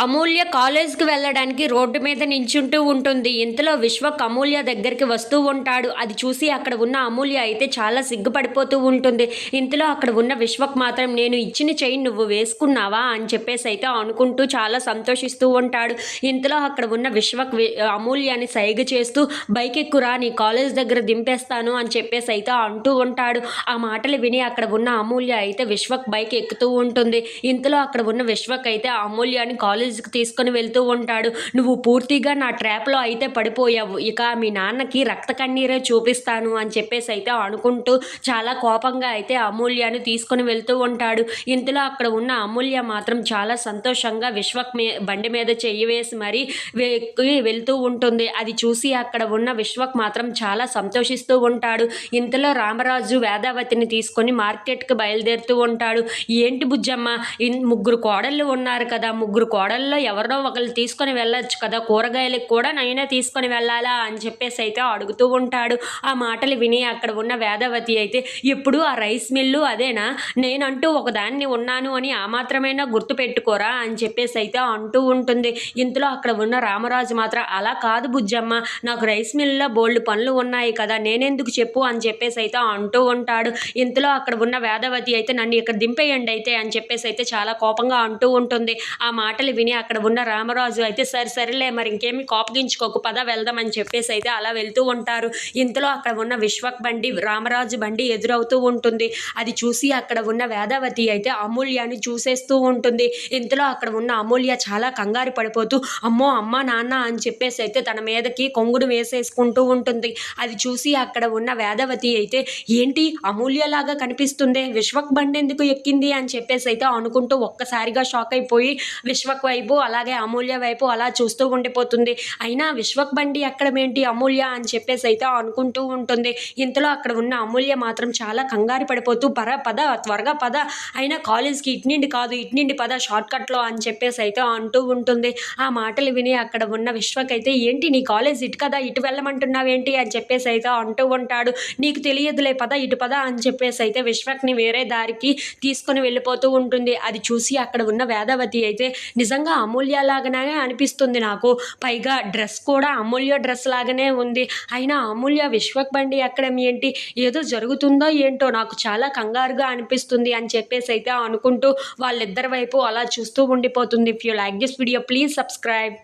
అమూల్య కాలేజ్కి వెళ్ళడానికి రోడ్డు మీద నించుంటూ ఉంటుంది. ఇంతలో విశ్వక్ అమూల్య దగ్గరికి వస్తూ ఉంటాడు. అది చూసి అక్కడ ఉన్న అమూల్య అయితే చాలా సిగ్గుపడిపోతూ ఉంటుంది. ఇంతలో అక్కడ ఉన్న విశ్వక్ మాత్రం నేను ఇచ్చిన చైన్ నువ్వు వేసుకున్నావా? అని చెప్పేసి అయితే అనుకుంటూ చాలా సంతోషిస్తూ ఉంటాడు. ఇంతలో అక్కడ ఉన్న విశ్వక్ అమూల్యాన్ని సైగ చేస్తూ బైక్ ఎక్కురా నీ కాలేజ్ దగ్గర దింపేస్తాను అని చెప్పేసి అయితే అంటూ ఉంటాడు. ఆ మాటలు విని అక్కడ ఉన్న అమూల్య అయితే విశ్వక్ బైక్ ఎక్కుతూ ఉంటుంది. ఇంతలో అక్కడ ఉన్న విశ్వక్ అయితే అమూల్యాన్ని కాలేజ్ కాలేజీకి తీసుకొని వెళ్తూ ఉంటాడు. నువ్వు పూర్తిగా నా ట్రాప్లో అయితే పడిపోయావు. ఇక మీ నాన్నకి రక్త కన్నీరే చూపిస్తాను అని చెప్పేసి అయితే అనుకుంటూ చాలా కోపంగా అయితే అమూల్యాన్ని తీసుకొని వెళ్తూ ఉంటాడు. ఇంతలో అక్కడ ఉన్న అమూల్య మాత్రం చాలా సంతోషంగా విశ్వక్ మీ బండి మీద చెయ్యి వేసి మరీ వెక్కి వెళ్తూ ఉంటుంది. అది చూసి అక్కడ ఉన్న విశ్వక్ మాత్రం చాలా సంతోషిస్తూ ఉంటాడు. ఇంతలో రామరాజు వేదావతిని తీసుకొని మార్కెట్కి బయలుదేరుతూ ఉంటాడు. ఏంటి బుజ్జమ్మ? ముగ్గురు కోడళ్ళు ఉన్నారు కదా ముగ్గురు కోడ కోడళ్ళలో ఎవరినో ఒకరు తీసుకొని వెళ్ళొచ్చు కదా కూరగాయలకు కూడా నేనే తీసుకొని వెళ్ళాలా అని చెప్పేసి అయితే అడుగుతూ ఉంటాడు. ఆ మాటలు విని అక్కడ ఉన్న వేదవతి అయితే ఎప్పుడు ఆ రైస్ మిల్లు అదేనా? నేనంటూ ఒకదాన్ని ఉన్నాను అని ఆ మాత్రమైనా గుర్తు పెట్టుకోరా? అని చెప్పేసి అయితే అంటూ ఉంటుంది. ఇంతలో అక్కడ ఉన్న రామరాజు మాత్రం అలా కాదు బుజ్జమ్మ నాకు రైస్ మిల్లులో బోల్డ్ పనులు ఉన్నాయి కదా నేనెందుకు చెప్పు? అని చెప్పేసి అయితే అంటూ ఉంటాడు. ఇంతలో అక్కడ ఉన్న వేదవతి అయితే నన్ను ఇక్కడ దింపేయండి అయితే అని చెప్పేసి అయితే చాలా కోపంగా అంటూ ఉంటుంది. ఆ మాటలు విని అక్కడ ఉన్న రామరాజు అయితే సరే సరేలే మరి ఇంకేమి కోపగించుకోకు పద వెళ్దామని చెప్పేసి అయితే అలా వెళ్తూ ఉంటారు. ఇంతలో అక్కడ ఉన్న విశ్వక్ బండి రామరాజు బండి ఎదురవుతూ ఉంటుంది. అది చూసి అక్కడ ఉన్న వేదావతి అయితే అమూల్యాన్ని చూసేస్తూ ఉంటుంది. ఇంతలో అక్కడ ఉన్న అమూల్య చాలా కంగారు పడిపోతూ అమ్మో అమ్మ నాన్న అని చెప్పేసి అయితే తన మీదకి కొంగుడు వేసేసుకుంటూ ఉంటుంది. అది చూసి అక్కడ ఉన్న వేదవతి అయితే ఏంటి అమూల్యలాగా కనిపిస్తుంది? విశ్వక్ బండి ఎందుకు ఎక్కింది? అని చెప్పేసి అయితే అనుకుంటూ ఒక్కసారిగా షాక్ అయిపోయి విశ్వక్ వైపు అలాగే అమూల్య వైపు అలా చూస్తూ ఉండిపోతుంది. అయినా విశ్వక్ బండి ఎక్కడమేంటి అమూల్య అని చెప్పేసి అయితే అనుకుంటూ ఉంటుంది. ఇంతలో అక్కడ ఉన్న అమూల్య మాత్రం చాలా కంగారు పడిపోతూ పర పద త్వరగా పద. అయినా కాలేజ్కి ఇట్నిండి కాదు ఇట్నిండి పద షార్ట్ కట్లో అని చెప్పేసి అయితే అంటూ ఉంటుంది. ఆ మాటలు విని అక్కడ ఉన్న విశ్వక్ అయితే ఏంటి నీ కాలేజ్ ఇటు కదా ఇటు వెళ్ళమంటున్నావేంటి అని చెప్పేసి అయితే అంటూ ఉంటాడు. నీకు తెలియదులే పద ఇటు పద అని చెప్పేసి అయితే విశ్వక్ని వేరే దారికి తీసుకొని వెళ్ళిపోతూ ఉంటుంది. అది చూసి అక్కడ ఉన్న వేదవతి అయితే నిజంగా అమూల్య లాగానే అనిపిస్తుంది నాకు. పైగా డ్రెస్ కూడా అమూల్య డ్రెస్ లాగానే ఉంది. అయినా అమూల్య విశ్వక్ బండి ఎక్కడం ఏంటి? ఏదో జరుగుతుందో ఏంటో నాకు చాలా కంగారుగా అనిపిస్తుంది అని చెప్పేసి అయితే అనుకుంటూ వాళ్ళిద్దరి వైపు అలా చూస్తూ ఉండిపోతుంది. If you like this video please subscribe